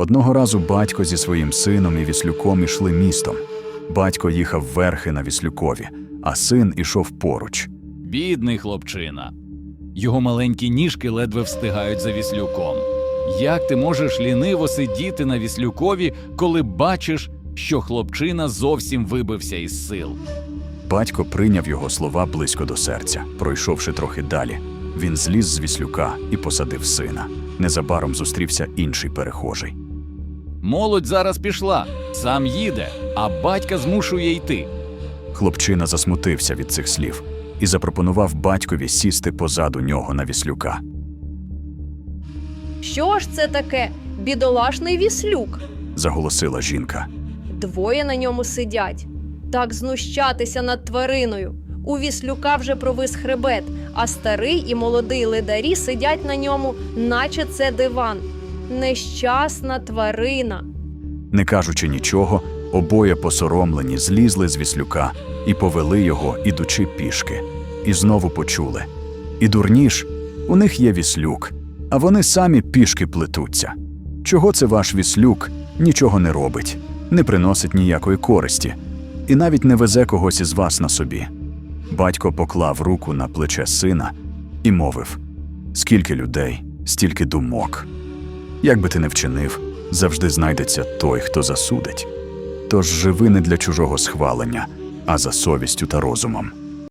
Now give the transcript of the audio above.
Одного разу батько зі своїм сином і віслюком ішли містом. Батько їхав верхи на віслюкові, а син ішов поруч. Бідний хлопчина. Його маленькі ніжки ледве встигають за віслюком. Як ти можеш ліниво сидіти на віслюкові, коли бачиш, що хлопчина зовсім вибився із сил? Батько прийняв його слова близько до серця. Пройшовши трохи далі, він зліз з віслюка і посадив сина. Незабаром зустрівся інший перехожий. Молодь зараз пішла, сам їде, а батька змушує йти. Хлопчина засмутився від цих слів і запропонував батькові сісти позаду нього на віслюка. Що ж це таке? Бідолашний віслюк. Заголосила жінка. Двоє на ньому сидять. Так знущатися над твариною. У віслюка вже провис хребет, а старий і молодий ледарі сидять на ньому, наче це диван. Нещасна тварина. Не кажучи нічого, обоє посоромлені злізли з віслюка і повели його, ідучи пішки. І знову почули. І дурніш, у них є віслюк, а вони самі пішки плетуться. Чого це ваш віслюк нічого не робить, не приносить ніякої користі, і навіть не везе когось із вас на собі. Батько поклав руку на плече сина і мовив: Скільки людей, стільки думок. Як би ти не вчинив, завжди знайдеться той, хто засудить. Тож живи не для чужого схвалення, а за совістю та розумом.